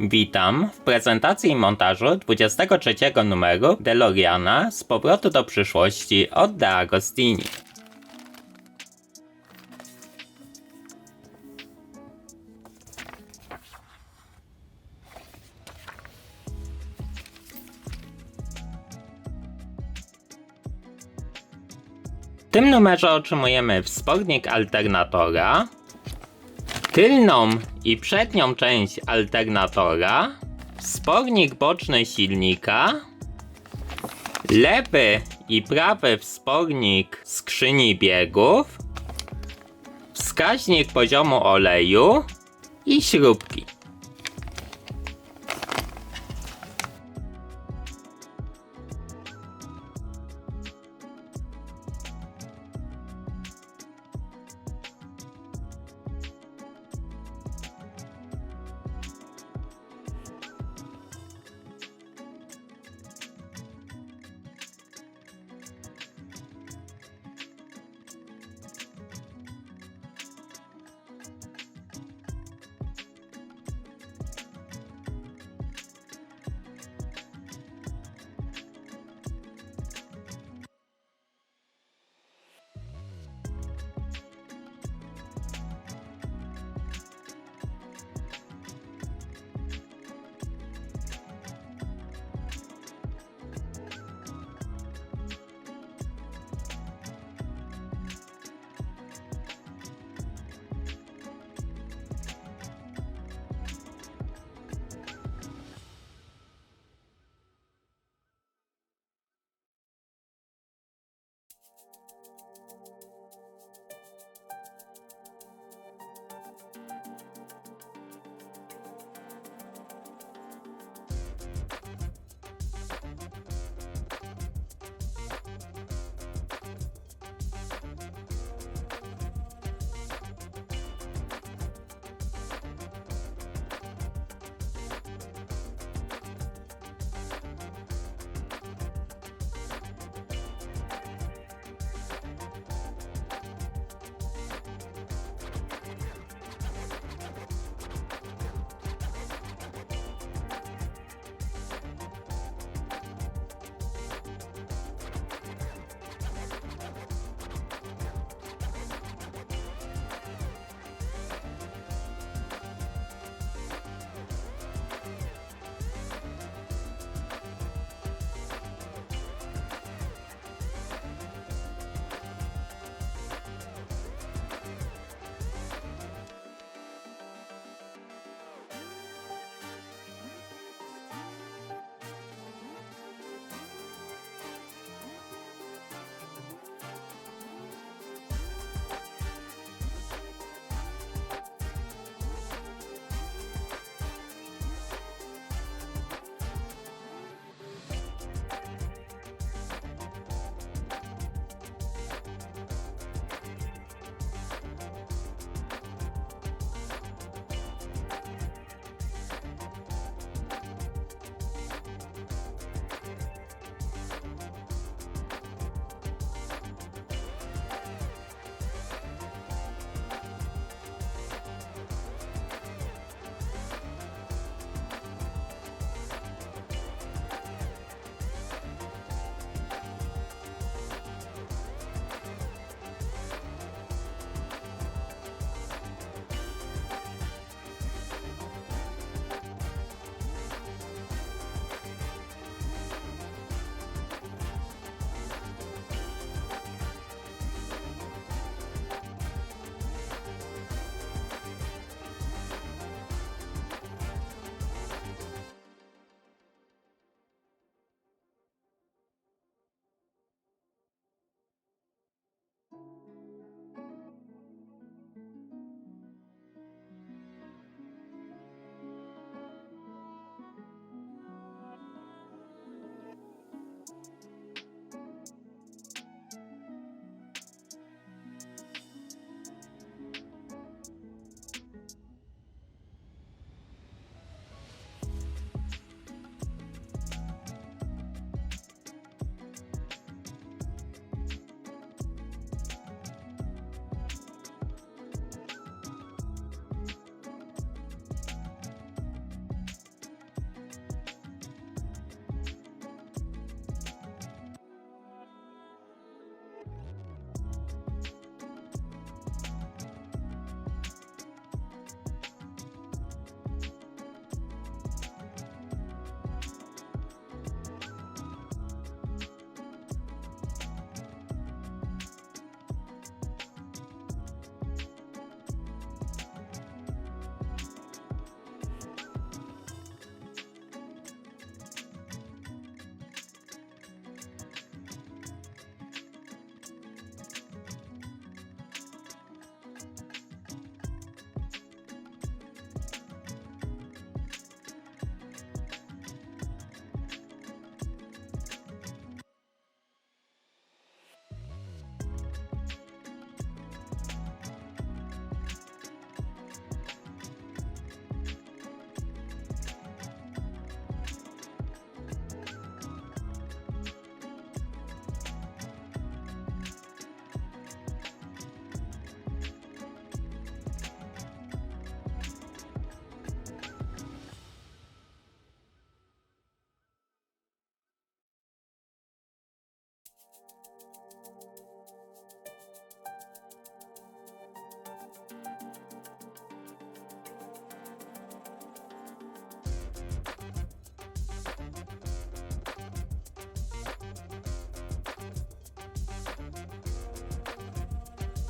Witam w prezentacji i montażu 23 numeru DeLoreana z powrotu do przyszłości od De Agostini. W tym numerze otrzymujemy wspornik alternatora, tylną i przednią część alternatora, wspornik boczny silnika, lewy i prawy wspornik skrzyni biegów, wskaźnik poziomu oleju i śrubki.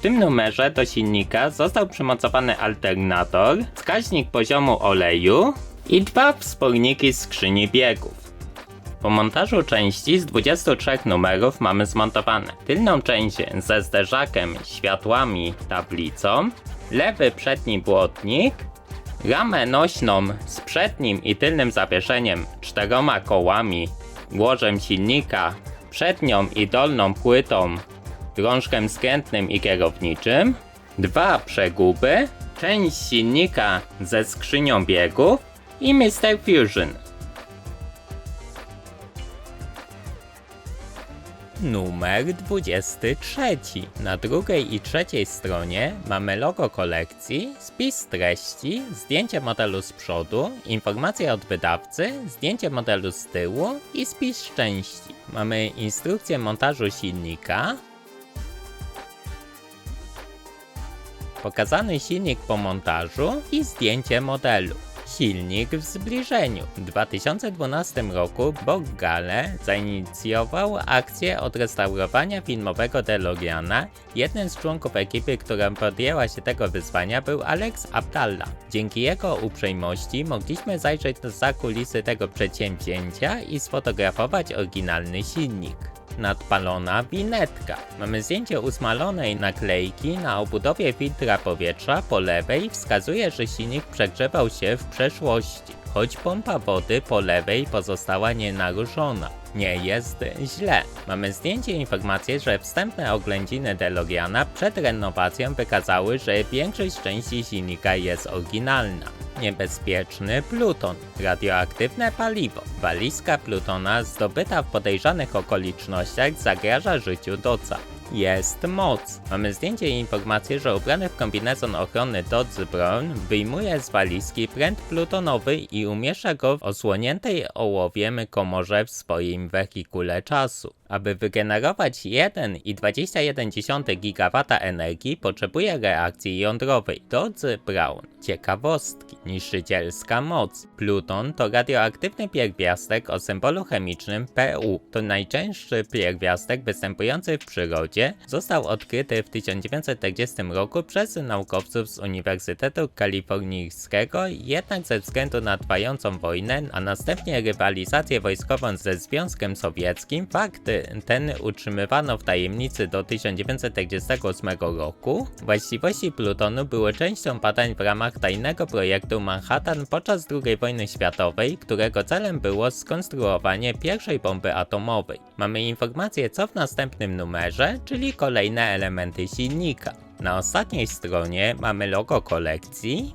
Tym numerze do silnika został przymocowany alternator, wskaźnik poziomu oleju i dwa wsporniki skrzyni biegów. Po montażu części z 23 numerów mamy zmontowane tylną część ze zderzakiem, światłami, tablicą, lewy przedni błotnik, ramę nośną z przednim i tylnym zawieszeniem, czteroma kołami, łożem silnika, przednią i dolną płytą, drążkiem skrętnym i kierowniczym, dwa przeguby, część silnika ze skrzynią biegów i Mr. Fusion. Numer 23. Na drugiej i trzeciej stronie mamy logo kolekcji, spis treści, zdjęcie modelu z przodu, informacje od wydawcy, zdjęcie modelu z tyłu i spis części. Mamy instrukcję montażu silnika, pokazany silnik po montażu i zdjęcie modelu. Silnik w zbliżeniu. W 2012 roku Bob Gale zainicjował akcję odrestaurowania filmowego DeLoreana. Jednym z członków ekipy, która podjęła się tego wyzwania był Alex Abdallah. Dzięki jego uprzejmości mogliśmy zajrzeć za kulisy tego przedsięwzięcia i sfotografować oryginalny silnik nadpalona winetka. Mamy zdjęcie usmalonej naklejki na obudowie filtra powietrza po lewej wskazuje, że silnik przegrzewał się w przeszłości, choć pompa wody po lewej pozostała nienaruszona. Nie jest źle. Mamy zdjęcie i informację, że wstępne oględziny DeLoreana przed renowacją wykazały, że większość części silnika jest oryginalna. Niebezpieczny pluton, radioaktywne paliwo. Walizka plutona zdobyta w podejrzanych okolicznościach zagraża życiu Doca. Jest moc. Mamy zdjęcie i informację, że ubrany w kombinezon ochrony Dodge Brown wyjmuje z walizki pręt plutonowy i umieszcza go w osłoniętej ołowiem komorze w swoim wehikule czasu. Aby wygenerować 1,21 GW energii potrzebuje reakcji jądrowej Dodge Brown. Ciekawostki. Niszczycielska moc. Pluton to radioaktywny pierwiastek o symbolu chemicznym Pu. To najczęstszy pierwiastek występujący w przyrodzie. Został odkryty w 1940 roku przez naukowców z Uniwersytetu Kalifornijskiego, jednak ze względu na trwającą wojnę, a następnie rywalizację wojskową ze Związkiem Sowieckim, fakt ten utrzymywano w tajemnicy do 1948 roku. Właściwości plutonu były częścią badań w ramach tajnego projektu Manhattan podczas II wojny światowej, którego celem było skonstruowanie pierwszej bomby atomowej. Mamy informację co w następnym numerze, czyli kolejne elementy silnika. Na ostatniej stronie mamy logo kolekcji,